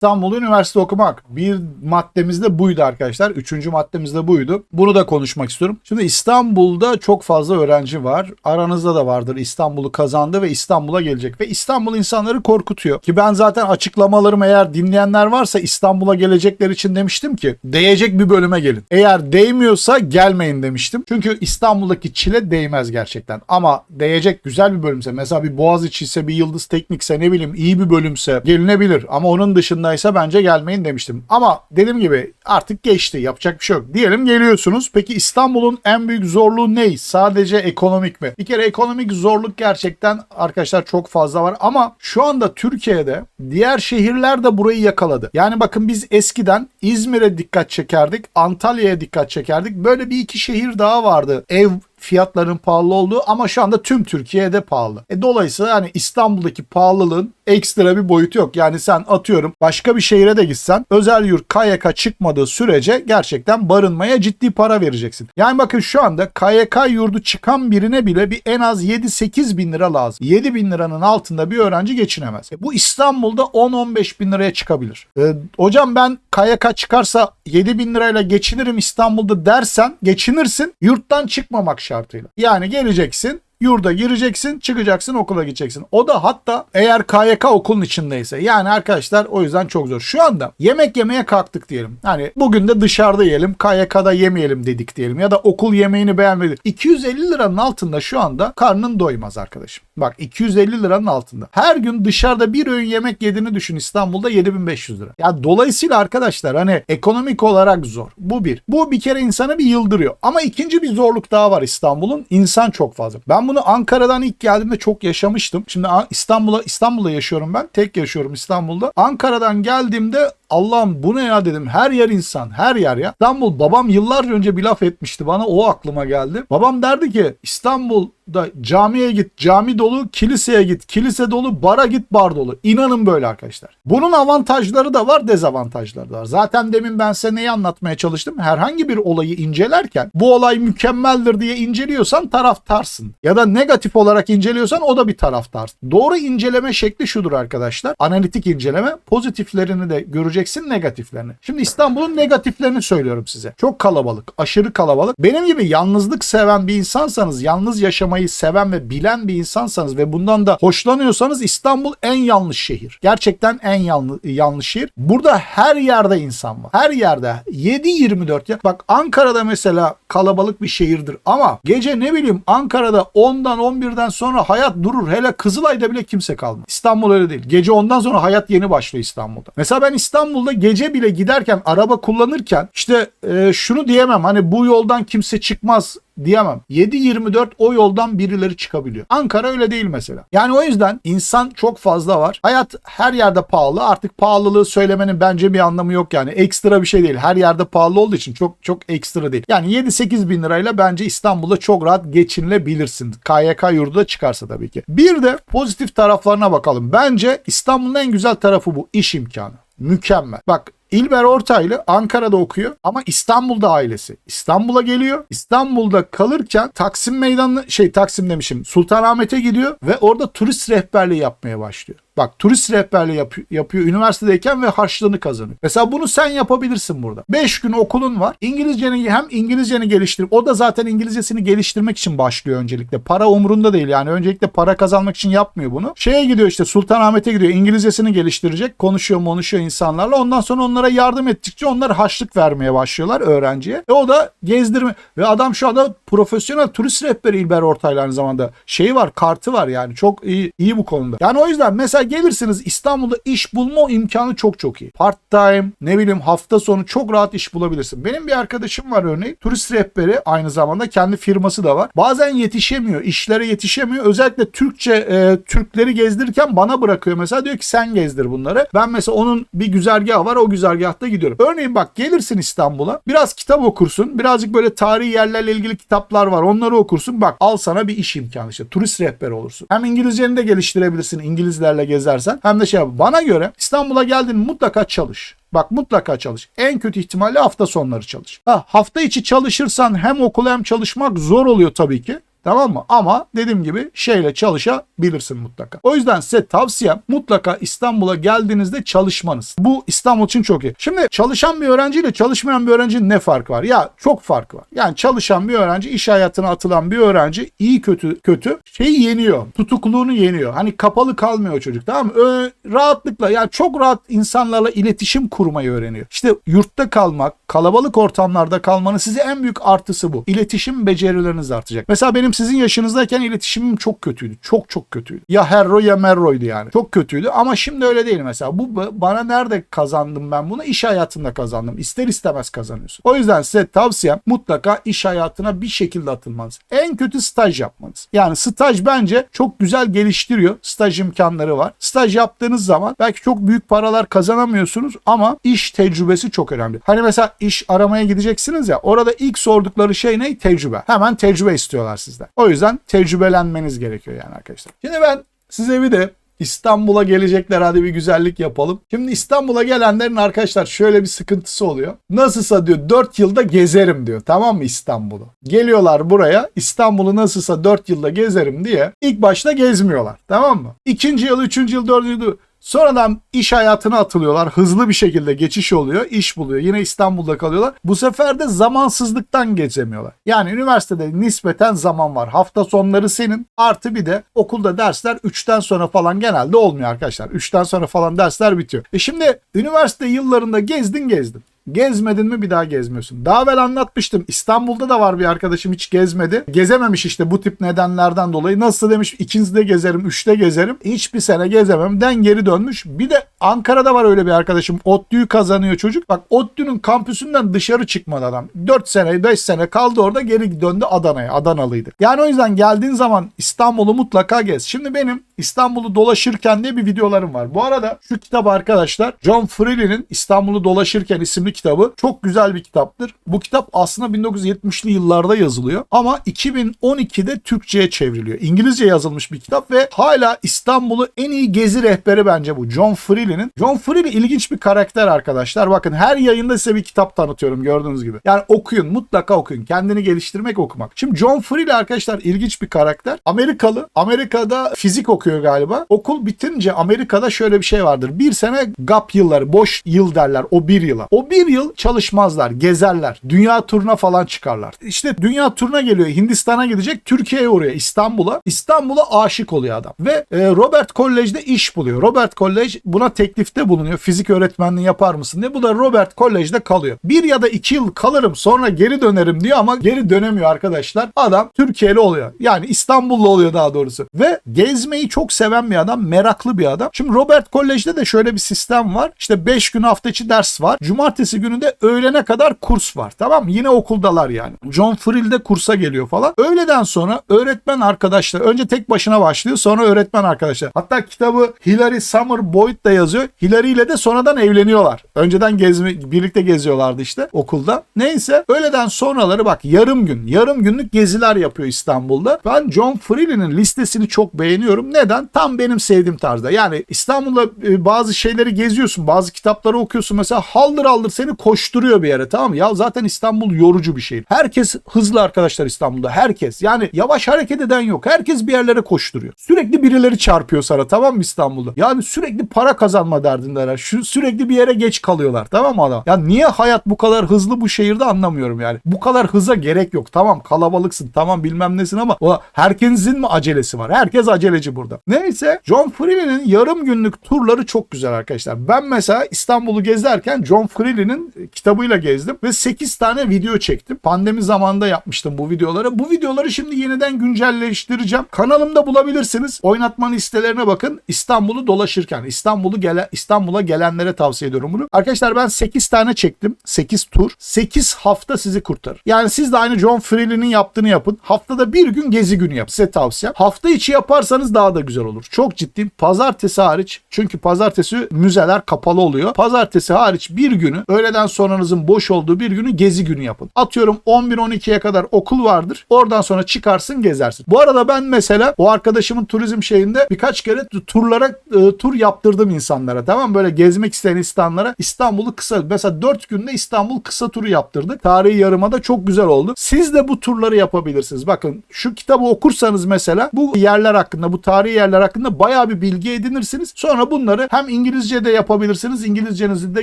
İstanbul'da üniversite okumak. Bir maddemiz de buydu arkadaşlar. Üçüncü maddemiz de buydu. Bunu da konuşmak istiyorum. Şimdi İstanbul'da çok fazla öğrenci var. Aranızda da vardır İstanbul'u kazandı ve İstanbul'a gelecek. Ve İstanbul insanları korkutuyor. Ki ben zaten açıklamalarımı eğer dinleyenler varsa İstanbul'a gelecekler için demiştim ki değecek bir bölüme gelin. Eğer değmiyorsa gelmeyin demiştim. Çünkü İstanbul'daki çile değmez gerçekten. Ama değecek güzel bir bölümse mesela bir Boğaziçi ise bir Yıldız Teknikse ne bileyim iyi bir bölümse gelinebilir. Ama onun dışındaysa bence gelmeyin demiştim. Ama dediğim gibi artık geçti. Yapacak bir şey yok. Diyelim geliyorsunuz. Peki İstanbul'un en büyük zorluğu ne? Sadece ekonomik mi? Bir kere ekonomik zorluk gerçekten arkadaşlar çok fazla var. Ama şu anda Türkiye'de diğer şehirler de burayı yakaladı. Yani bakın biz eskiden İzmir'e dikkat çekerdik. Antalya'ya dikkat çekerdik. Böyle bir iki şehir daha vardı. Ev fiyatların pahalı olduğu ama şu anda tüm Türkiye'de pahalı. E dolayısıyla hani İstanbul'daki pahalılığın ekstra bir boyutu yok. Yani sen atıyorum başka bir şehire de gitsen özel yurt KYK çıkmadığı sürece gerçekten barınmaya ciddi para vereceksin. Yani bakın şu anda KYK yurdu çıkan birine bile bir en az 7-8 bin lira lazım. 7 bin liranın altında bir öğrenci geçinemez. E bu İstanbul'da 10-15 bin liraya çıkabilir. E, hocam ben KYK çıkarsa 7 bin lirayla geçinirim İstanbul'da dersen geçinirsin yurttan çıkmamak şartıyla. Yani geleceksin yurda gireceksin, çıkacaksın, okula gideceksin. O da hatta eğer KYK okulun içindeyse. Yani arkadaşlar o yüzden çok zor. Şu anda yemek yemeye kalktık diyelim. Hani bugün de dışarıda yiyelim, KYK'da yemeyelim dedik diyelim. Ya da okul yemeğini beğenmedik. 250 liranın altında şu anda karnın doymaz arkadaşım. Bak 250 liranın altında. Her gün dışarıda bir öğün yemek yediğini düşün İstanbul'da 7500 lira. Ya dolayısıyla arkadaşlar hani ekonomik olarak zor. Bu bir. Bu bir kere insanı bir yıldırıyor. Ama ikinci bir zorluk daha var İstanbul'un. İnsan çok fazla. Ben bunu Ankara'dan ilk geldiğimde çok yaşamıştım. Şimdi İstanbul'a İstanbul'da yaşıyorum ben. Tek yaşıyorum İstanbul'da. Ankara'dan geldiğimde Allah'ım bu ne ya dedim. Her yer insan. Her yer ya. İstanbul babam yıllarca önce bir laf etmişti bana. O aklıma geldi. Babam derdi ki İstanbul'da camiye git. Cami dolu. Kiliseye git. Kilise dolu. Bara git. Bar dolu. İnanın böyle arkadaşlar. Bunun avantajları da var. Dezavantajları da var. Zaten demin ben size neyi anlatmaya çalıştım? Herhangi bir olayı incelerken bu olay mükemmeldir diye inceliyorsan taraftarsın. Ya da negatif olarak inceliyorsan o da bir taraftarsın. Doğru inceleme şekli şudur arkadaşlar. Analitik inceleme. Pozitiflerini de görecek göreceksin negatiflerini. Şimdi İstanbul'un negatiflerini söylüyorum size. Çok kalabalık, aşırı kalabalık. Benim gibi yalnızlık seven bir insansanız, yalnız yaşamayı seven ve bilen bir insansanız ve bundan da hoşlanıyorsanız İstanbul en yanlış şehir. Gerçekten en yanlış, şehir. Burada her yerde insan var. Her yerde 7-24 ya. Bak Ankara'da mesela kalabalık bir şehirdir ama gece ne bileyim Ankara'da 10'dan 11'den sonra hayat durur. Hele Kızılay'da bile kimse kalmaz. İstanbul öyle değil. Gece 10'dan sonra hayat yeni başlıyor İstanbul'da. Mesela ben İstanbul İstanbul'da gece bile giderken araba kullanırken işte e, şunu diyemem hani bu yoldan kimse çıkmaz diyemem. 7-24 o yoldan birileri çıkabiliyor. Ankara öyle değil mesela. Yani o yüzden insan çok fazla var. Hayat her yerde pahalı. Artık pahalılığı söylemenin bence bir anlamı yok yani. Ekstra bir şey değil. Her yerde pahalı olduğu için çok çok ekstra değil. Yani 7-8 bin lirayla bence İstanbul'da çok rahat geçinilebilirsin. KYK yurdu da çıkarsa tabii ki. Bir de pozitif taraflarına bakalım. Bence İstanbul'un en güzel tarafı bu. iş imkanı mükemmel. Bak İlber Ortaylı Ankara'da okuyor ama İstanbul'da ailesi. İstanbul'a geliyor. İstanbul'da kalırken Taksim Meydanı şey Taksim demişim Sultanahmet'e gidiyor ve orada turist rehberliği yapmaya başlıyor. Bak turist rehberliği yap yapıyor üniversitedeyken ve harçlığını kazanıyor. Mesela bunu sen yapabilirsin burada. 5 gün okulun var. İngilizceni hem İngilizceni geliştirip o da zaten İngilizcesini geliştirmek için başlıyor öncelikle. Para umurunda değil yani. Öncelikle para kazanmak için yapmıyor bunu. Şeye gidiyor işte Sultanahmet'e gidiyor. İngilizcesini geliştirecek. Konuşuyor konuşuyor insanlarla. Ondan sonra onlara yardım ettikçe onlar harçlık vermeye başlıyorlar öğrenciye. Ve o da gezdirme. Ve adam şu anda profesyonel turist rehberi İlber Ortaylı aynı zamanda. Şeyi var kartı var yani. Çok iyi, iyi bu konuda. Yani o yüzden mesela gelirsiniz İstanbul'da iş bulma imkanı çok çok iyi. Part time ne bileyim hafta sonu çok rahat iş bulabilirsin. Benim bir arkadaşım var örneğin turist rehberi aynı zamanda kendi firması da var. Bazen yetişemiyor işlere yetişemiyor. Özellikle Türkçe e, Türkleri gezdirirken bana bırakıyor mesela diyor ki sen gezdir bunları. Ben mesela onun bir güzergahı var o güzergahta gidiyorum. Örneğin bak gelirsin İstanbul'a biraz kitap okursun. Birazcık böyle tarihi yerlerle ilgili kitaplar var onları okursun. Bak al sana bir iş imkanı işte turist rehberi olursun. Hem İngilizceni de geliştirebilirsin İngilizlerle gezersen hem de şey. Bana göre İstanbul'a geldin mutlaka çalış. Bak mutlaka çalış. En kötü ihtimalle hafta sonları çalış. Ha, hafta içi çalışırsan hem okul hem çalışmak zor oluyor tabii ki. Tamam mı? Ama dediğim gibi şeyle çalışabilirsin mutlaka. O yüzden size tavsiyem mutlaka İstanbul'a geldiğinizde çalışmanız. Bu İstanbul için çok iyi. Şimdi çalışan bir öğrenciyle çalışmayan bir öğrencinin ne farkı var? Ya çok fark var. Yani çalışan bir öğrenci, iş hayatına atılan bir öğrenci iyi kötü kötü şeyi yeniyor. Tutukluğunu yeniyor. Hani kapalı kalmıyor çocuk tamam mı? Ö- rahatlıkla yani çok rahat insanlarla iletişim kurmayı öğreniyor. İşte yurtta kalmak, kalabalık ortamlarda kalmanın size en büyük artısı bu. İletişim becerileriniz artacak. Mesela benim sizin yaşınızdayken iletişimim çok kötüydü. Çok çok kötüydü. Ya herro ya merroydu yani. Çok kötüydü ama şimdi öyle değil mesela. Bu- bana nerede kazandım ben bunu? İş hayatında kazandım. İster istemez kazanıyorsun. O yüzden size tavsiyem mutlaka iş hayatına bir şekilde atılmanız. En kötü staj yapmanız. Yani staj bence çok güzel geliştiriyor. Staj imkanları var. Staj yaptığınız zaman belki çok büyük paralar kazanamıyorsunuz ama iş tecrübesi çok önemli. Hani mesela iş aramaya gideceksiniz ya orada ilk sordukları şey ne? Tecrübe. Hemen tecrübe istiyorlar sizden. O yüzden tecrübelenmeniz gerekiyor yani arkadaşlar. Şimdi ben size bir de İstanbul'a gelecekler hadi bir güzellik yapalım. Şimdi İstanbul'a gelenlerin arkadaşlar şöyle bir sıkıntısı oluyor. Nasılsa diyor 4 yılda gezerim diyor tamam mı İstanbul'u. Geliyorlar buraya İstanbul'u nasılsa 4 yılda gezerim diye ilk başta gezmiyorlar tamam mı? İkinci yıl, üçüncü yıl, dördüncü yıl Sonradan iş hayatına atılıyorlar. Hızlı bir şekilde geçiş oluyor. iş buluyor. Yine İstanbul'da kalıyorlar. Bu sefer de zamansızlıktan gezemiyorlar. Yani üniversitede nispeten zaman var. Hafta sonları senin. Artı bir de okulda dersler 3'ten sonra falan genelde olmuyor arkadaşlar. 3'ten sonra falan dersler bitiyor. E şimdi üniversite yıllarında gezdin gezdin. Gezmedin mi bir daha gezmiyorsun. Daha evvel anlatmıştım. İstanbul'da da var bir arkadaşım hiç gezmedi. Gezememiş işte bu tip nedenlerden dolayı. Nasıl demiş ikinizde gezerim, üçte gezerim. Hiçbir sene gezemem. Den geri dönmüş. Bir de Ankara'da var öyle bir arkadaşım. ODTÜ'yü kazanıyor çocuk. Bak ODTÜ'nün kampüsünden dışarı çıkmadı adam. 4 sene, 5 sene kaldı orada geri döndü Adana'ya. Adanalıydı. Yani o yüzden geldiğin zaman İstanbul'u mutlaka gez. Şimdi benim İstanbul'u dolaşırken diye bir videolarım var. Bu arada şu kitap arkadaşlar John Freely'nin İstanbul'u dolaşırken isimli kitabı çok güzel bir kitaptır. Bu kitap aslında 1970'li yıllarda yazılıyor ama 2012'de Türkçe'ye çevriliyor. İngilizce yazılmış bir kitap ve hala İstanbul'u en iyi gezi rehberi bence bu. John Freely'nin. John Freely ilginç bir karakter arkadaşlar. Bakın her yayında size bir kitap tanıtıyorum gördüğünüz gibi. Yani okuyun mutlaka okuyun. Kendini geliştirmek okumak. Şimdi John Freely arkadaşlar ilginç bir karakter. Amerikalı. Amerika'da fizik okuyor galiba. Okul bitince Amerika'da şöyle bir şey vardır. Bir sene gap yılları, boş yıl derler o bir yıla. O bir yıl çalışmazlar, gezerler. Dünya turuna falan çıkarlar. İşte dünya turuna geliyor. Hindistan'a gidecek. Türkiye'ye uğruyor. İstanbul'a. İstanbul'a aşık oluyor adam. Ve e, Robert College'de iş buluyor. Robert College buna teklifte bulunuyor. Fizik öğretmenliği yapar mısın diye. Bu da Robert College'de kalıyor. Bir ya da iki yıl kalırım sonra geri dönerim diyor ama geri dönemiyor arkadaşlar. Adam Türkiye'li oluyor. Yani İstanbullu oluyor daha doğrusu. Ve gezmeyi çok seven bir adam. Meraklı bir adam. Şimdi Robert College'de de şöyle bir sistem var. İşte 5 gün hafta içi ders var. Cumartesi günü de öğlene kadar kurs var. Tamam mı? Yine okuldalar yani. John Frill de kursa geliyor falan. Öğleden sonra öğretmen arkadaşlar önce tek başına başlıyor sonra öğretmen arkadaşlar. Hatta kitabı Hilary Summer Boyd da yazıyor. Hilary ile de sonradan evleniyorlar. Önceden gezme, birlikte geziyorlardı işte okulda. Neyse öğleden sonraları bak yarım gün, yarım günlük geziler yapıyor İstanbul'da. Ben John Freely'nin listesini çok beğeniyorum. Neden? Tam benim sevdiğim tarzda. Yani İstanbul'da e, bazı şeyleri geziyorsun, bazı kitapları okuyorsun. Mesela haldır haldır seni koşturuyor bir yere tamam mı? Ya zaten İstanbul yorucu bir şehir. Herkes hızlı arkadaşlar İstanbul'da. Herkes. Yani yavaş hareket eden yok. Herkes bir yerlere koşturuyor. Sürekli birileri çarpıyor sana tamam mı İstanbul'da? Yani sürekli para kazanma derdindeler. Şu, sürekli bir yere geç kalıyorlar tamam mı adam? Ya niye hayat bu kadar hızlı bu şehirde anlamıyorum yani. Bu kadar hıza gerek yok. Tamam kalabalıksın tamam bilmem nesin ama o herkesin mi acelesi var? Herkes aceleci burada. Neyse John Freely'nin yarım günlük turları çok güzel arkadaşlar. Ben mesela İstanbul'u gezerken John Freely'nin kitabıyla gezdim ve 8 tane video çektim. Pandemi zamanında yapmıştım bu videoları. Bu videoları şimdi yeniden güncelleştireceğim. Kanalımda bulabilirsiniz. Oynatma listelerine bakın. İstanbul'u dolaşırken İstanbul'u gele İstanbul'a gelenlere tavsiye ediyorum bunu. Arkadaşlar ben 8 tane çektim. 8 tur. 8 hafta sizi kurtarır. Yani siz de aynı John Freely'nin yaptığını yapın. Haftada bir gün gezi günü yap. Size tavsiyem. Hafta içi yaparsanız daha da güzel olur. Çok ciddiyim. Pazartesi hariç. Çünkü pazartesi müzeler kapalı oluyor. Pazartesi hariç bir günü öğleden sonranızın boş olduğu bir günü gezi günü yapın. Atıyorum 11-12'ye kadar okul vardır. Oradan sonra çıkarsın gezersin. Bu arada ben mesela o arkadaşımın turizm şeyinde birkaç kere turlara e, tur yaptırdım insan insanlara tamam? Böyle gezmek isteyen insanlara İstanbul'u kısa mesela 4 günde İstanbul kısa turu yaptırdık. Tarihi yarımada çok güzel oldu. Siz de bu turları yapabilirsiniz. Bakın şu kitabı okursanız mesela bu yerler hakkında bu tarihi yerler hakkında bayağı bir bilgi edinirsiniz. Sonra bunları hem İngilizce de yapabilirsiniz. İngilizcenizi de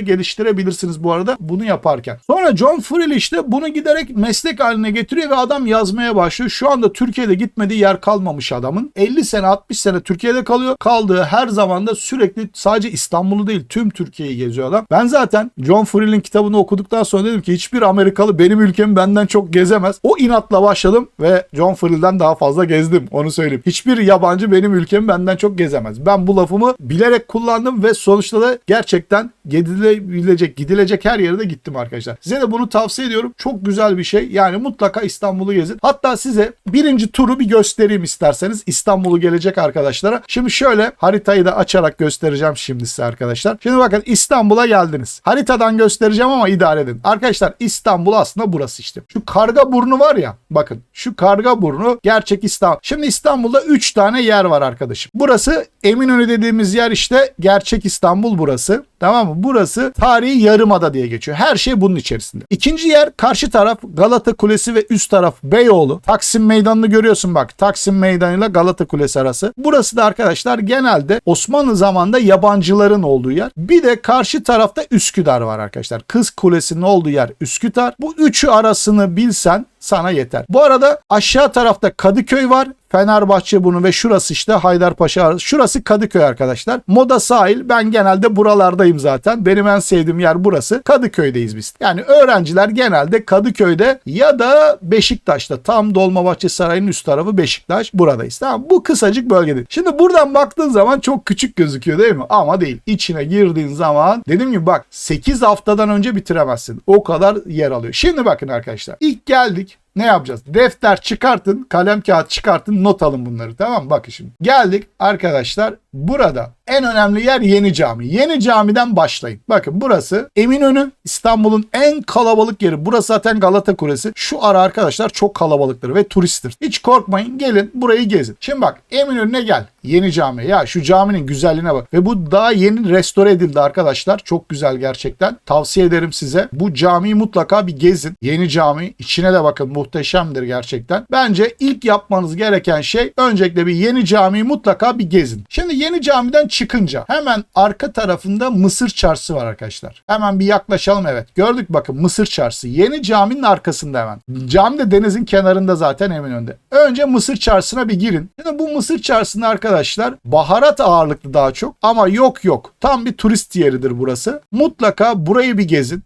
geliştirebilirsiniz bu arada bunu yaparken. Sonra John Friel işte bunu giderek meslek haline getiriyor ve adam yazmaya başlıyor. Şu anda Türkiye'de gitmediği yer kalmamış adamın. 50 sene 60 sene Türkiye'de kalıyor. Kaldığı her zaman da sürekli sadece İstanbul'u değil tüm Türkiye'yi geziyor adam. Ben zaten John Friel'in kitabını okuduktan sonra dedim ki hiçbir Amerikalı benim ülkemi benden çok gezemez. O inatla başladım ve John Friel'den daha fazla gezdim. Onu söyleyeyim. Hiçbir yabancı benim ülkemi benden çok gezemez. Ben bu lafımı bilerek kullandım ve sonuçta da gerçekten gidilebilecek, gidilecek her yere de gittim arkadaşlar. Size de bunu tavsiye ediyorum. Çok güzel bir şey. Yani mutlaka İstanbul'u gezin. Hatta size birinci turu bir göstereyim isterseniz İstanbul'u gelecek arkadaşlara. Şimdi şöyle haritayı da açarak göstereceğim şimdi size arkadaşlar. Şimdi bakın İstanbul'a geldiniz. Haritadan göstereceğim ama idare edin. Arkadaşlar İstanbul aslında burası işte. Şu karga burnu var ya bakın şu karga burnu gerçek İstanbul. Şimdi İstanbul'da 3 tane yer var arkadaşım. Burası Eminönü dediğimiz yer işte gerçek İstanbul burası. Tamam mı? Burası tarihi yarımada diye geçiyor. Her şey bunun içerisinde. İkinci yer karşı taraf Galata Kulesi ve üst taraf Beyoğlu. Taksim Meydanı'nı görüyorsun bak. Taksim Meydanı ile Galata Kulesi arası. Burası da arkadaşlar genelde Osmanlı zamanında yabancıların olduğu yer. Bir de karşı tarafta Üsküdar var arkadaşlar. Kız Kulesi'nin olduğu yer Üsküdar. Bu üçü arasını bilsen sana yeter. Bu arada aşağı tarafta Kadıköy var. Fenerbahçe bunu ve şurası işte Haydarpaşa. Şurası Kadıköy arkadaşlar. Moda sahil ben genelde buralardayım zaten. Benim en sevdiğim yer burası. Kadıköy'deyiz biz. Yani öğrenciler genelde Kadıköy'de ya da Beşiktaş'ta. Tam Dolmabahçe Sarayı'nın üst tarafı Beşiktaş. Buradayız. Tamam Bu kısacık bölgedir. Şimdi buradan baktığın zaman çok küçük gözüküyor değil mi? Ama değil. İçine girdiğin zaman dediğim gibi bak 8 haftadan önce bitiremezsin. O kadar yer alıyor. Şimdi bakın arkadaşlar. İlk geldik ne yapacağız? Defter çıkartın, kalem kağıt çıkartın, not alın bunları tamam mı? Bakın şimdi. Geldik arkadaşlar burada en önemli yer Yeni Cami. Yeni Cami'den başlayın. Bakın burası Eminönü İstanbul'un en kalabalık yeri. Burası zaten Galata Kulesi. Şu ara arkadaşlar çok kalabalıktır ve turisttir. Hiç korkmayın gelin burayı gezin. Şimdi bak Eminönü'ne gel. Yeni Cami. Ya şu caminin güzelliğine bak. Ve bu daha yeni restore edildi arkadaşlar. Çok güzel gerçekten. Tavsiye ederim size. Bu camiyi mutlaka bir gezin. Yeni cami. içine de bakın muhteşemdir gerçekten. Bence ilk yapmanız gereken şey öncelikle bir yeni camiyi mutlaka bir gezin. Şimdi yeni camiden çıkınca hemen arka tarafında Mısır Çarşısı var arkadaşlar. Hemen bir yaklaşalım evet. Gördük bakın Mısır Çarşısı. Yeni caminin arkasında hemen. Cami de denizin kenarında zaten Eminönü'nde. Önce Mısır Çarşısı'na bir girin. Şimdi bu Mısır Çarşısı'nda arkadaşlar baharat ağırlıklı daha çok ama yok yok. Tam bir turist yeridir burası. Mutlaka burayı bir gezin.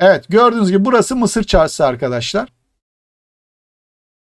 Evet gördüğünüz gibi burası Mısır Çarşısı arkadaşlar.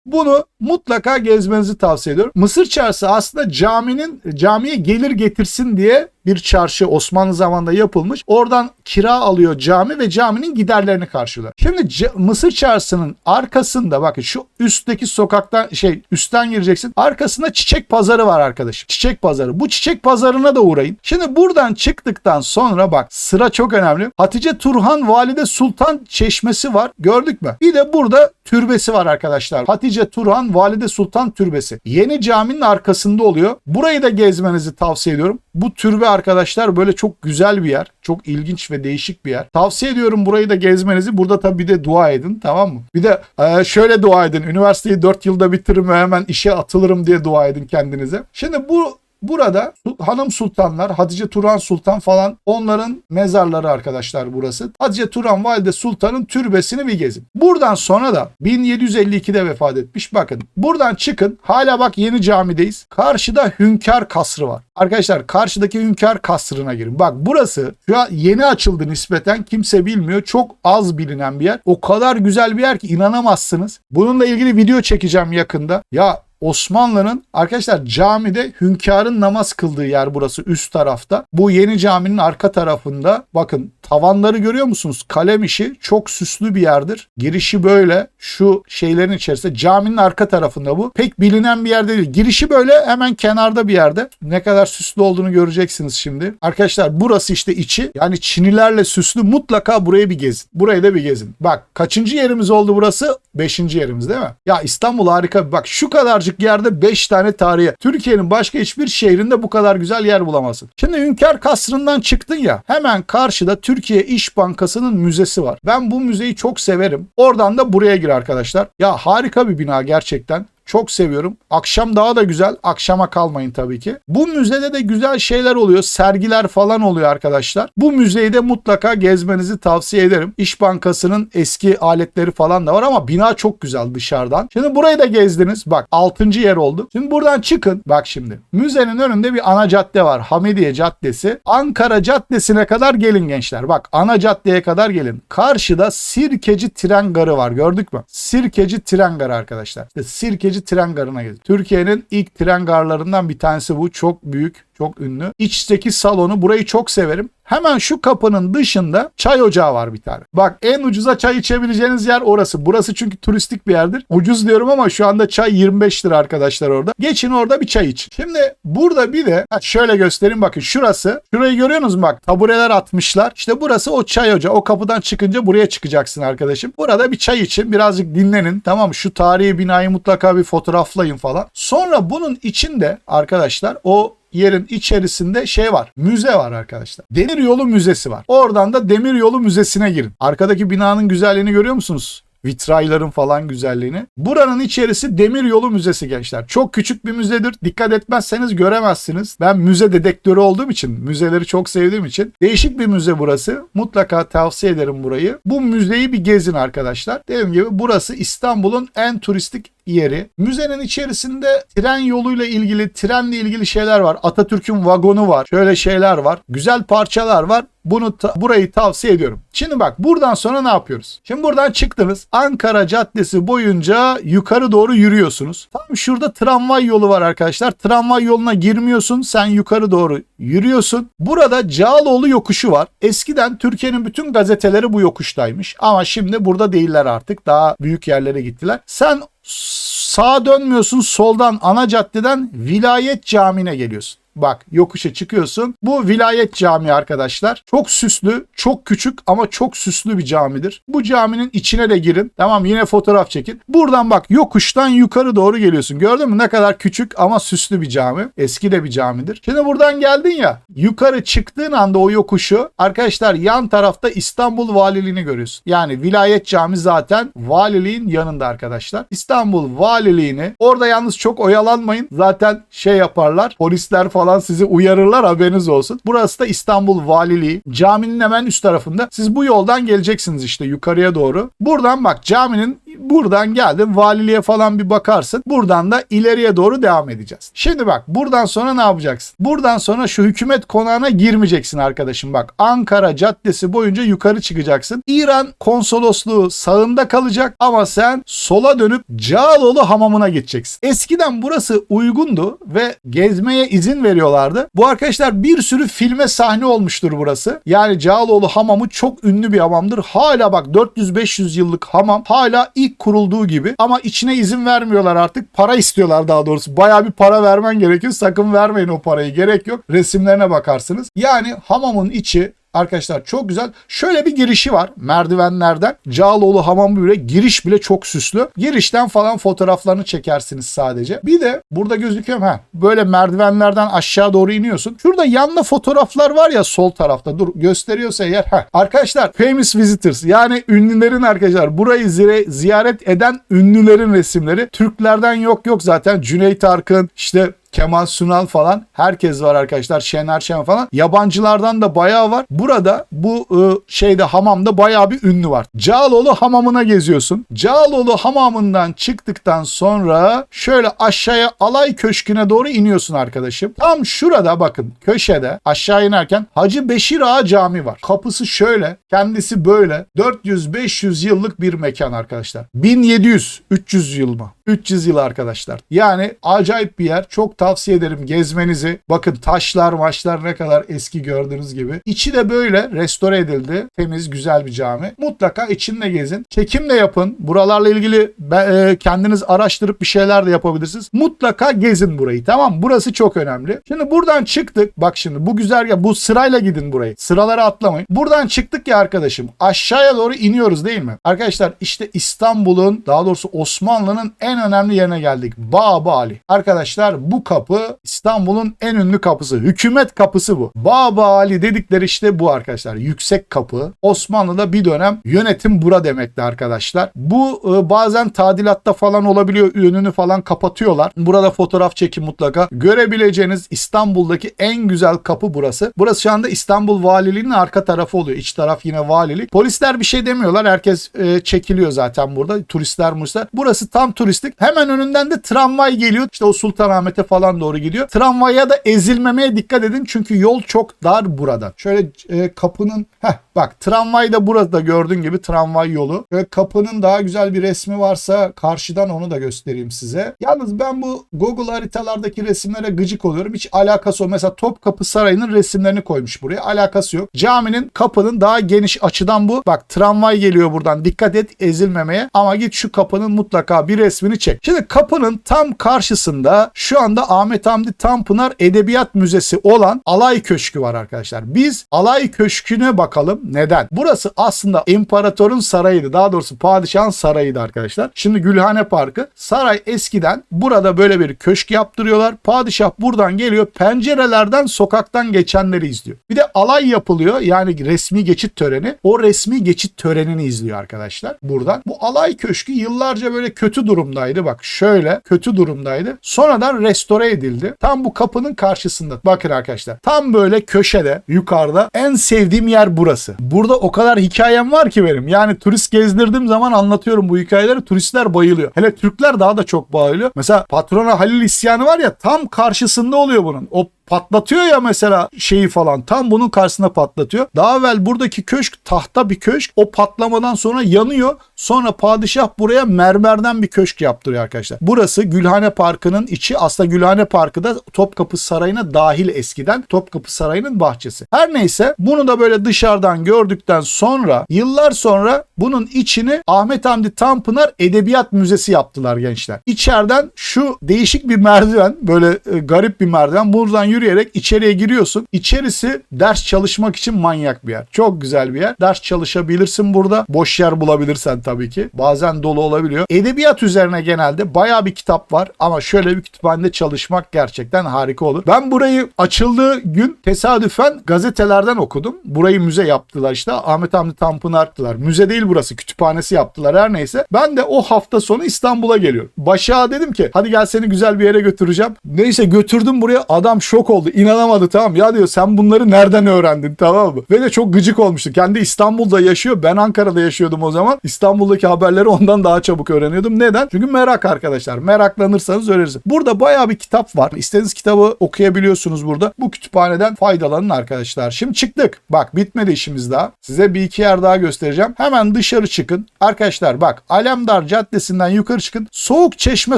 Bunu mutlaka gezmenizi tavsiye ediyorum. Mısır Çarşısı aslında caminin camiye gelir getirsin diye bir çarşı Osmanlı zamanında yapılmış. Oradan kira alıyor cami ve caminin giderlerini karşılıyor. Şimdi Mısır Çarşısı'nın arkasında bakın şu üstteki sokaktan şey üstten gireceksin. Arkasında çiçek pazarı var arkadaşım. Çiçek pazarı. Bu çiçek pazarına da uğrayın. Şimdi buradan çıktıktan sonra bak sıra çok önemli. Hatice Turhan Valide Sultan Çeşmesi var. Gördük mü? Bir de burada türbesi var arkadaşlar. Hatice Turhan Valide Sultan Türbesi. Yeni caminin arkasında oluyor. Burayı da gezmenizi tavsiye ediyorum. Bu türbe arkadaşlar böyle çok güzel bir yer. Çok ilginç ve değişik bir yer. Tavsiye ediyorum burayı da gezmenizi. Burada tabii bir de dua edin tamam mı? Bir de e, şöyle dua edin. Üniversiteyi 4 yılda bitiririm ve hemen işe atılırım diye dua edin kendinize. Şimdi bu Burada hanım sultanlar, Hatice Turan Sultan falan onların mezarları arkadaşlar burası. Hatice Turan Valide Sultan'ın türbesini bir gezin. Buradan sonra da 1752'de vefat etmiş. Bakın buradan çıkın. Hala bak yeni camideyiz. Karşıda Hünkar Kasrı var. Arkadaşlar karşıdaki Hünkar Kasrı'na girin. Bak burası şu an yeni açıldı nispeten. Kimse bilmiyor. Çok az bilinen bir yer. O kadar güzel bir yer ki inanamazsınız. Bununla ilgili video çekeceğim yakında. Ya Osmanlı'nın arkadaşlar camide hünkârın namaz kıldığı yer burası üst tarafta. Bu yeni caminin arka tarafında bakın tavanları görüyor musunuz? Kalem işi çok süslü bir yerdir. Girişi böyle şu şeylerin içerisinde caminin arka tarafında bu. Pek bilinen bir yer değil. Girişi böyle hemen kenarda bir yerde. Ne kadar süslü olduğunu göreceksiniz şimdi. Arkadaşlar burası işte içi. Yani çinilerle süslü mutlaka burayı bir gezin. Burayı da bir gezin. Bak kaçıncı yerimiz oldu burası? Beşinci yerimiz değil mi? Ya İstanbul harika. Bak şu kadarcık kadarcık yerde 5 tane tarihi. Türkiye'nin başka hiçbir şehrinde bu kadar güzel yer bulamazsın. Şimdi Hünkar Kasrı'ndan çıktın ya hemen karşıda Türkiye İş Bankası'nın müzesi var. Ben bu müzeyi çok severim. Oradan da buraya gir arkadaşlar. Ya harika bir bina gerçekten. Çok seviyorum. Akşam daha da güzel. Akşama kalmayın tabii ki. Bu müzede de güzel şeyler oluyor. Sergiler falan oluyor arkadaşlar. Bu müzeyi de mutlaka gezmenizi tavsiye ederim. İş Bankası'nın eski aletleri falan da var ama bina çok güzel dışarıdan. Şimdi burayı da gezdiniz. Bak 6. yer oldu. Şimdi buradan çıkın. Bak şimdi. Müzenin önünde bir ana cadde var. Hamidiye Caddesi. Ankara Caddesi'ne kadar gelin gençler. Bak ana caddeye kadar gelin. Karşıda Sirkeci tren garı var. Gördük mü? Sirkeci tren garı arkadaşlar. İşte Sirkeci tren garına gelin. Türkiye'nin ilk tren garlarından bir tanesi bu. Çok büyük, çok ünlü. İçteki salonu burayı çok severim. Hemen şu kapının dışında çay ocağı var bir tane. Bak en ucuza çay içebileceğiniz yer orası. Burası çünkü turistik bir yerdir. Ucuz diyorum ama şu anda çay 25 lira arkadaşlar orada. Geçin orada bir çay için. Şimdi burada bir de şöyle göstereyim bakın şurası. Şurayı görüyorsunuz mu bak tabureler atmışlar. İşte burası o çay ocağı. O kapıdan çıkınca buraya çıkacaksın arkadaşım. Burada bir çay için birazcık dinlenin. Tamam? Şu tarihi binayı mutlaka bir fotoğraflayın falan. Sonra bunun içinde arkadaşlar o yerin içerisinde şey var. Müze var arkadaşlar. Demiryolu Müzesi var. Oradan da Demiryolu Müzesi'ne girin. Arkadaki binanın güzelliğini görüyor musunuz? Vitrayların falan güzelliğini. Buranın içerisi Demiryolu Müzesi gençler. Çok küçük bir müzedir. Dikkat etmezseniz göremezsiniz. Ben müze dedektörü olduğum için, müzeleri çok sevdiğim için değişik bir müze burası. Mutlaka tavsiye ederim burayı. Bu müzeyi bir gezin arkadaşlar. Dediğim gibi burası İstanbul'un en turistik yeri. Müzenin içerisinde tren yoluyla ilgili, trenle ilgili şeyler var. Atatürk'ün vagonu var. Şöyle şeyler var. Güzel parçalar var. Bunu ta- burayı tavsiye ediyorum. Şimdi bak buradan sonra ne yapıyoruz? Şimdi buradan çıktınız. Ankara Caddesi boyunca yukarı doğru yürüyorsunuz. Tam şurada tramvay yolu var arkadaşlar. Tramvay yoluna girmiyorsun. Sen yukarı doğru yürüyorsun. Burada Cağaloğlu yokuşu var. Eskiden Türkiye'nin bütün gazeteleri bu yokuştaymış. Ama şimdi burada değiller artık. Daha büyük yerlere gittiler. Sen sağa dönmüyorsun soldan ana caddeden Vilayet Camii'ne geliyorsun. Bak yokuşa çıkıyorsun. Bu Vilayet Camii arkadaşlar. Çok süslü, çok küçük ama çok süslü bir camidir. Bu caminin içine de girin. Tamam yine fotoğraf çekin. Buradan bak yokuştan yukarı doğru geliyorsun. Gördün mü ne kadar küçük ama süslü bir cami. Eski de bir camidir. Şimdi buradan geldin ya. Yukarı çıktığın anda o yokuşu arkadaşlar yan tarafta İstanbul Valiliğini görüyorsun. Yani Vilayet Cami zaten valiliğin yanında arkadaşlar. İstanbul Valiliğini orada yalnız çok oyalanmayın. Zaten şey yaparlar. Polisler falan sizi uyarırlar haberiniz olsun. Burası da İstanbul Valiliği. Caminin hemen üst tarafında. Siz bu yoldan geleceksiniz işte yukarıya doğru. Buradan bak caminin buradan geldin valiliğe falan bir bakarsın. Buradan da ileriye doğru devam edeceğiz. Şimdi bak buradan sonra ne yapacaksın? Buradan sonra şu hükümet konağına girmeyeceksin arkadaşım. Bak Ankara Caddesi boyunca yukarı çıkacaksın. İran konsolosluğu sağında kalacak ama sen sola dönüp Cağaloğlu hamamına gideceksin. Eskiden burası uygundu ve gezmeye izin veriyorlardı. Bu arkadaşlar bir sürü filme sahne olmuştur burası. Yani Cağaloğlu hamamı çok ünlü bir hamamdır. Hala bak 400-500 yıllık hamam hala ilk kurulduğu gibi ama içine izin vermiyorlar artık. Para istiyorlar daha doğrusu. Baya bir para vermen gerekiyor. Sakın vermeyin o parayı. Gerek yok. Resimlerine bakarsınız. Yani hamamın içi Arkadaşlar çok güzel. Şöyle bir girişi var merdivenlerden. Cağaloğlu hamam bile giriş bile çok süslü. Girişten falan fotoğraflarını çekersiniz sadece. Bir de burada gözüküyor ha böyle merdivenlerden aşağı doğru iniyorsun. Şurada yanında fotoğraflar var ya sol tarafta. Dur gösteriyorsa eğer. Ha. Arkadaşlar famous visitors yani ünlülerin arkadaşlar burayı ziyaret eden ünlülerin resimleri. Türklerden yok yok zaten. Cüneyt Arkın işte Kemal Sunal falan herkes var arkadaşlar. Şener Şen falan. Yabancılardan da bayağı var. Burada bu ı, şeyde hamamda bayağı bir ünlü var. Cağaloğlu hamamına geziyorsun. Cağaloğlu hamamından çıktıktan sonra şöyle aşağıya alay köşküne doğru iniyorsun arkadaşım. Tam şurada bakın köşede aşağı inerken Hacı Beşir Ağa Camii var. Kapısı şöyle. Kendisi böyle. 400-500 yıllık bir mekan arkadaşlar. 1700 300 yıl mı? 300 yıl arkadaşlar. Yani acayip bir yer. Çok tavsiye ederim gezmenizi. Bakın taşlar maçlar ne kadar eski gördüğünüz gibi. İçi de böyle restore edildi. Temiz güzel bir cami. Mutlaka içinde gezin. Çekim de yapın. Buralarla ilgili e, kendiniz araştırıp bir şeyler de yapabilirsiniz. Mutlaka gezin burayı tamam? Burası çok önemli. Şimdi buradan çıktık. Bak şimdi bu güzergah bu sırayla gidin burayı. Sıralara atlamayın. Buradan çıktık ya arkadaşım. Aşağıya doğru iniyoruz değil mi? Arkadaşlar işte İstanbul'un daha doğrusu Osmanlı'nın en önemli yerine geldik. Babali. Arkadaşlar bu kapı İstanbul'un en ünlü kapısı. Hükümet kapısı bu. Babali dedikleri işte bu arkadaşlar. Yüksek kapı. Osmanlı'da bir dönem yönetim bura demekti arkadaşlar. Bu e, bazen tadilatta falan olabiliyor. Önünü falan kapatıyorlar. Burada fotoğraf çekin mutlaka. Görebileceğiniz İstanbul'daki en güzel kapı burası. Burası şu anda İstanbul Valiliği'nin arka tarafı oluyor. İç taraf yine valilik. Polisler bir şey demiyorlar. Herkes e, çekiliyor zaten burada. Turistler muristler. Burası tam turistik. Hemen önünden de tramvay geliyor. İşte o Sultanahmet'e falan doğru gidiyor. Tramvaya da ezilmemeye dikkat edin. Çünkü yol çok dar burada. Şöyle e, kapının heh, bak tramvay da burada gördüğün gibi tramvay yolu. Ve kapının daha güzel bir resmi varsa karşıdan onu da göstereyim size. Yalnız ben bu Google haritalardaki resimlere gıcık oluyorum. Hiç alakası yok. Mesela Topkapı Sarayı'nın resimlerini koymuş buraya. Alakası yok. Caminin kapının daha geniş açıdan bu. Bak tramvay geliyor buradan. Dikkat et ezilmemeye. Ama git şu kapının mutlaka bir resmini çek. Şimdi kapının tam karşısında şu anda Ahmet Hamdi Tanpınar Edebiyat Müzesi olan Alay Köşkü var arkadaşlar. Biz Alay Köşkü'ne bakalım. Neden? Burası aslında imparatorun sarayıydı. Daha doğrusu padişahın sarayıydı arkadaşlar. Şimdi Gülhane Parkı. Saray eskiden burada böyle bir köşk yaptırıyorlar. Padişah buradan geliyor. Pencerelerden sokaktan geçenleri izliyor. Bir de alay yapılıyor. Yani resmi geçit töreni. O resmi geçit törenini izliyor arkadaşlar. Buradan. Bu alay köşkü yıllarca böyle kötü durumdaydı. Bak şöyle kötü durumdaydı. Sonradan restore edildi. Tam bu kapının karşısında. Bakın arkadaşlar. Tam böyle köşede yukarıda en sevdiğim yer burası. Burada o kadar hikayem var ki benim. Yani turist gezdirdiğim zaman anlatıyorum bu hikayeleri. Turistler bayılıyor. Hele Türkler daha da çok bayılıyor. Mesela patrona Halil isyanı var ya tam karşısında oluyor bunun. O patlatıyor ya mesela şeyi falan tam bunun karşısına patlatıyor. Daha evvel buradaki köşk tahta bir köşk. O patlamadan sonra yanıyor. Sonra padişah buraya mermerden bir köşk yaptırıyor arkadaşlar. Burası Gülhane Parkı'nın içi. Aslında Gülhane Parkı da Topkapı Sarayı'na dahil eskiden. Topkapı Sarayı'nın bahçesi. Her neyse bunu da böyle dışarıdan gördükten sonra yıllar sonra bunun içini Ahmet Hamdi Tanpınar Edebiyat Müzesi yaptılar gençler. İçeriden şu değişik bir merdiven böyle e, garip bir merdiven. Buradan yürüyerek içeriye giriyorsun. İçerisi ders çalışmak için manyak bir yer. Çok güzel bir yer. Ders çalışabilirsin burada. Boş yer bulabilirsen tabii ki. Bazen dolu olabiliyor. Edebiyat üzerine genelde baya bir kitap var ama şöyle bir kütüphanede çalışmak gerçekten harika olur. Ben burayı açıldığı gün tesadüfen gazetelerden okudum. Burayı müze yaptılar işte. Ahmet Hamdi Tanpınar yaptılar. Müze değil burası. Kütüphanesi yaptılar her neyse. Ben de o hafta sonu İstanbul'a geliyorum. Başa dedim ki hadi gel seni güzel bir yere götüreceğim. Neyse götürdüm buraya. Adam şok oldu. İnanamadı tamam. Ya diyor sen bunları nereden öğrendin tamam mı? Ve de çok gıcık olmuştu. Kendi İstanbul'da yaşıyor. Ben Ankara'da yaşıyordum o zaman. İstanbul'daki haberleri ondan daha çabuk öğreniyordum. Neden? Çünkü merak arkadaşlar. Meraklanırsanız öğrenirsiniz. Burada bayağı bir kitap var. İstediğiniz kitabı okuyabiliyorsunuz burada. Bu kütüphaneden faydalanın arkadaşlar. Şimdi çıktık. Bak bitmedi işimiz daha. Size bir iki yer daha göstereceğim. Hemen dışarı çıkın. Arkadaşlar bak Alemdar Caddesi'nden yukarı çıkın. Soğuk Çeşme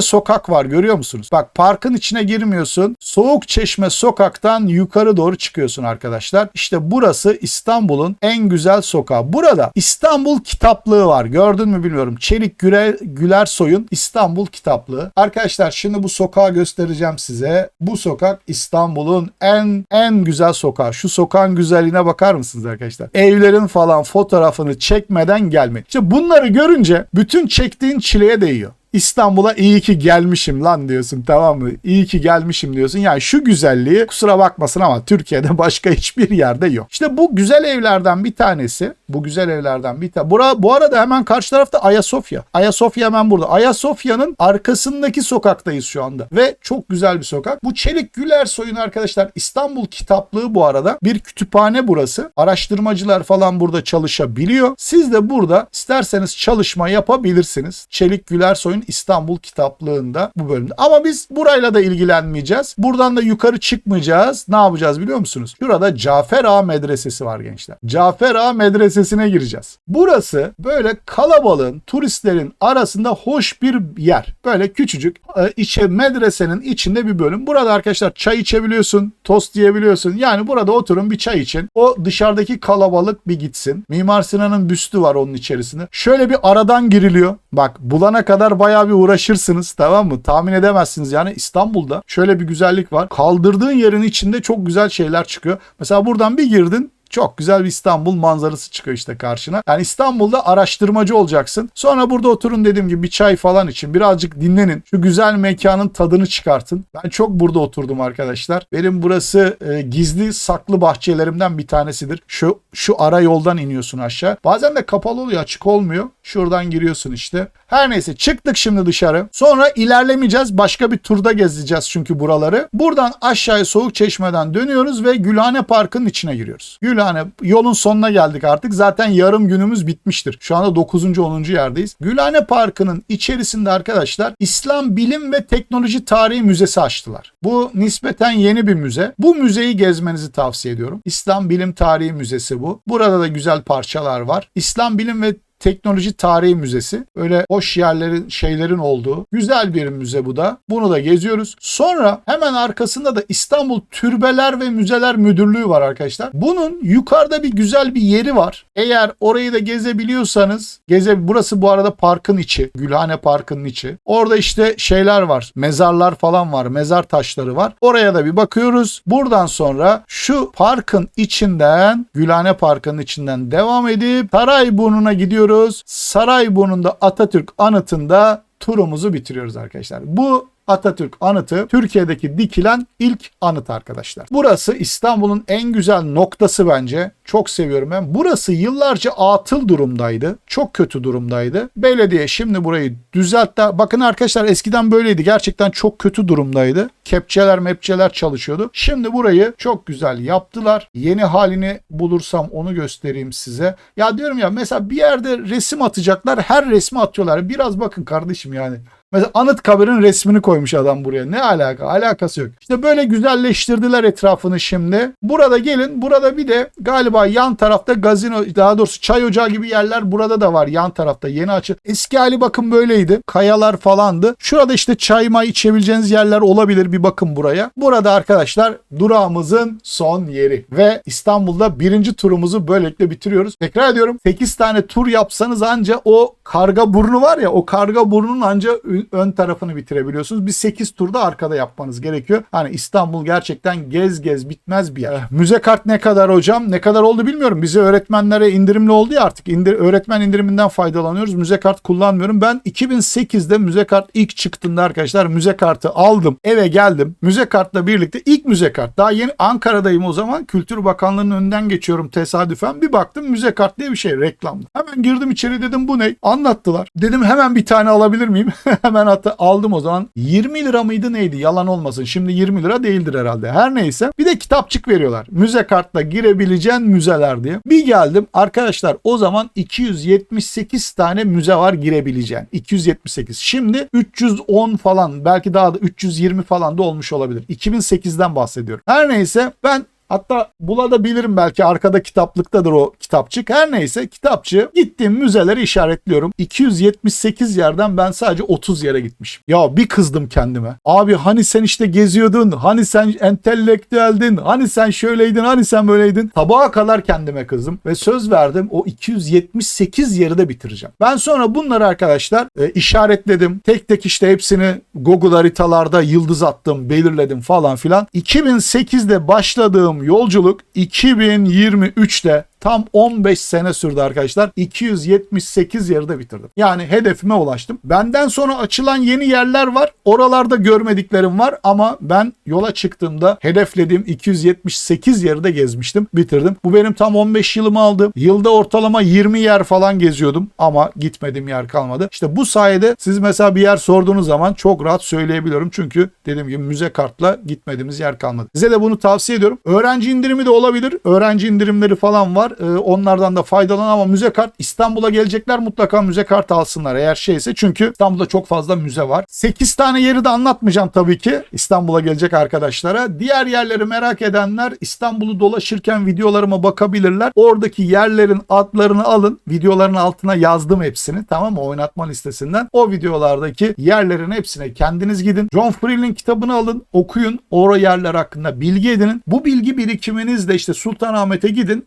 Sokak var görüyor musunuz? Bak parkın içine girmiyorsun. Soğuk Çeşme Sokak'tan yukarı doğru çıkıyorsun arkadaşlar. İşte burası İstanbul'un en güzel sokağı. Burada İstanbul kitaplığı var. Gördün mü bilmiyorum. Çelik Güler, Gülersoy'un İstanbul kitaplığı. Arkadaşlar şimdi bu sokağı göstereceğim size. Bu sokak İstanbul'un en en güzel sokağı. Şu sokağın güzelliğine bakar mısınız arkadaşlar? Evlerin falan fotoğrafını çekmeden gelmeyin. İşte bunları görünce bütün çektiğin çileye değiyor. İstanbul'a iyi ki gelmişim lan diyorsun tamam mı? İyi ki gelmişim diyorsun. Yani şu güzelliği kusura bakmasın ama Türkiye'de başka hiçbir yerde yok. İşte bu güzel evlerden bir tanesi. Bu güzel evlerden bir tane. Bura, bu arada hemen karşı tarafta Ayasofya. Ayasofya hemen burada. Ayasofya'nın arkasındaki sokaktayız şu anda. Ve çok güzel bir sokak. Bu Çelik Gülersoy'un arkadaşlar İstanbul kitaplığı bu arada. Bir kütüphane burası. Araştırmacılar falan burada çalışabiliyor. Siz de burada isterseniz çalışma yapabilirsiniz. Çelik Gülersoy'un İstanbul kitaplığında bu bölümde. Ama biz burayla da ilgilenmeyeceğiz. Buradan da yukarı çıkmayacağız. Ne yapacağız biliyor musunuz? Şurada Cafer Ağa Medresesi var gençler. Cafer Ağa Medresesi'ne gireceğiz. Burası böyle kalabalığın, turistlerin arasında hoş bir yer. Böyle küçücük e, içe medresenin içinde bir bölüm. Burada arkadaşlar çay içebiliyorsun, tost yiyebiliyorsun. Yani burada oturun bir çay için. O dışarıdaki kalabalık bir gitsin. Mimar Sinan'ın büstü var onun içerisinde. Şöyle bir aradan giriliyor. Bak bulana kadar bayağı bir uğraşırsınız tamam mı? Tahmin edemezsiniz yani İstanbul'da şöyle bir güzellik var. Kaldırdığın yerin içinde çok güzel şeyler çıkıyor. Mesela buradan bir girdin çok güzel bir İstanbul manzarası çıkıyor işte karşına. Yani İstanbul'da araştırmacı olacaksın. Sonra burada oturun dediğim gibi bir çay falan için birazcık dinlenin. Şu güzel mekanın tadını çıkartın. Ben çok burada oturdum arkadaşlar. Benim burası e, gizli saklı bahçelerimden bir tanesidir. Şu şu ara yoldan iniyorsun aşağı. Bazen de kapalı oluyor, açık olmuyor. Şuradan giriyorsun işte. Her neyse çıktık şimdi dışarı. Sonra ilerlemeyeceğiz. Başka bir turda gezeceğiz çünkü buraları. Buradan aşağıya Soğuk Çeşme'den dönüyoruz ve Gülhane Parkı'nın içine giriyoruz. Gülhane yolun sonuna geldik artık. Zaten yarım günümüz bitmiştir. Şu anda 9. 10. yerdeyiz. Gülhane Parkı'nın içerisinde arkadaşlar İslam Bilim ve Teknoloji Tarihi Müzesi açtılar. Bu nispeten yeni bir müze. Bu müzeyi gezmenizi tavsiye ediyorum. İslam Bilim Tarihi Müzesi bu. Burada da güzel parçalar var. İslam Bilim ve Teknoloji Tarihi Müzesi. Öyle hoş yerlerin, şeylerin olduğu güzel bir müze bu da. Bunu da geziyoruz. Sonra hemen arkasında da İstanbul Türbeler ve Müzeler Müdürlüğü var arkadaşlar. Bunun yukarıda bir güzel bir yeri var. Eğer orayı da gezebiliyorsanız, geze burası bu arada parkın içi. Gülhane Parkı'nın içi. Orada işte şeyler var. Mezarlar falan var. Mezar taşları var. Oraya da bir bakıyoruz. Buradan sonra şu parkın içinden, Gülhane Parkı'nın içinden devam edip Sarayburnu'na gidiyoruz. Sarayburnu'nda Atatürk anıtında turumuzu bitiriyoruz arkadaşlar. Bu Atatürk anıtı Türkiye'deki dikilen ilk anıt arkadaşlar. Burası İstanbul'un en güzel noktası bence. Çok seviyorum ben. Burası yıllarca atıl durumdaydı. Çok kötü durumdaydı. Belediye şimdi burayı düzeltti. Bakın arkadaşlar eskiden böyleydi. Gerçekten çok kötü durumdaydı. Kepçeler mepçeler çalışıyordu. Şimdi burayı çok güzel yaptılar. Yeni halini bulursam onu göstereyim size. Ya diyorum ya mesela bir yerde resim atacaklar. Her resmi atıyorlar. Biraz bakın kardeşim yani. Mesela Anıtkabir'in resmini koymuş adam buraya. Ne alaka? Alakası yok. İşte böyle güzelleştirdiler etrafını şimdi. Burada gelin. Burada bir de galiba yan tarafta gazino daha doğrusu çay ocağı gibi yerler burada da var yan tarafta yeni açı. Eski hali bakın böyleydi. Kayalar falandı. Şurada işte çay may içebileceğiniz yerler olabilir. Bir bakın buraya. Burada arkadaşlar durağımızın son yeri. Ve İstanbul'da birinci turumuzu böylelikle bitiriyoruz. Tekrar ediyorum. 8 tane tur yapsanız anca o karga burnu var ya o karga burnunun anca ön tarafını bitirebiliyorsunuz. Bir 8 turda arkada yapmanız gerekiyor. Hani İstanbul gerçekten gez gez bitmez bir yer. Müze kart ne kadar hocam? Ne kadar oldu bilmiyorum. Bize öğretmenlere indirimli oldu ya artık. İndir, öğretmen indiriminden faydalanıyoruz. Müze kart kullanmıyorum. Ben 2008'de müze kart ilk çıktığında arkadaşlar müze kartı aldım. Eve geldim. Müze kartla birlikte ilk müze kart. Daha yeni Ankara'dayım o zaman. Kültür Bakanlığı'nın önünden geçiyorum tesadüfen. Bir baktım müze kart diye bir şey reklamda. Hemen girdim içeri dedim bu ne? Anlattılar. Dedim hemen bir tane alabilir miyim? hemen hatta aldım o zaman. 20 lira mıydı neydi? Yalan olmasın. Şimdi 20 lira değildir herhalde. Her neyse. Bir de kitapçık veriyorlar. Müze kartla girebileceğin müzeler diye. Bir geldim. Arkadaşlar o zaman 278 tane müze var girebileceğin. 278. Şimdi 310 falan belki daha da 320 falan da olmuş olabilir. 2008'den bahsediyorum. Her neyse ben Hatta bulabilirim belki arkada kitaplıktadır o kitapçık. Her neyse kitapçı gittiğim müzeleri işaretliyorum. 278 yerden ben sadece 30 yere gitmişim. Ya bir kızdım kendime. Abi hani sen işte geziyordun. Hani sen entelektüeldin. Hani sen şöyleydin. Hani sen böyleydin. Tabağa kadar kendime kızdım. Ve söz verdim o 278 yeri de bitireceğim. Ben sonra bunları arkadaşlar e, işaretledim. Tek tek işte hepsini Google haritalarda yıldız attım. Belirledim falan filan. 2008'de başladığım yolculuk 2023'te Tam 15 sene sürdü arkadaşlar. 278 yerde bitirdim. Yani hedefime ulaştım. Benden sonra açılan yeni yerler var. Oralarda görmediklerim var ama ben yola çıktığımda hedeflediğim 278 yeri de gezmiştim. Bitirdim. Bu benim tam 15 yılımı aldı. Yılda ortalama 20 yer falan geziyordum ama gitmediğim yer kalmadı. İşte bu sayede siz mesela bir yer sorduğunuz zaman çok rahat söyleyebiliyorum. Çünkü dediğim gibi müze kartla gitmediğimiz yer kalmadı. Size de bunu tavsiye ediyorum. Öğrenci indirimi de olabilir. Öğrenci indirimleri falan var Ee, onlardan da faydalan ama müze kart İstanbul'a gelecekler mutlaka müze kart alsınlar eğer şeyse. Çünkü İstanbul'da çok fazla müze var. 8 tane yeri de anlatmayacağım tabii ki İstanbul'a gelecek arkadaşlara. Diğer yerleri merak edenler İstanbul'u dolaşırken videolarıma bakabilirler. Oradaki yerlerin adlarını alın. Videoların altına yazdım hepsini tamam mı? Oynatma listesinden. O videolardaki yerlerin hepsine kendiniz gidin. John Freeling kitabını alın, okuyun. O yerler hakkında bilgi edinin. Bu bilgi birikiminizle işte Sultanahmet'e gidin.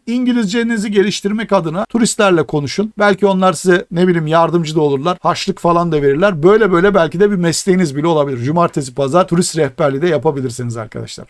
İngilizcenizi geliştirmek adına turistlerle konuşun. Belki onlar size ne bileyim yardımcı da olurlar. Haçlık falan da verirler. Böyle böyle belki de bir mesleğiniz bile olabilir. Cumartesi pazar turist rehberliği de yapabilirsiniz arkadaşlar.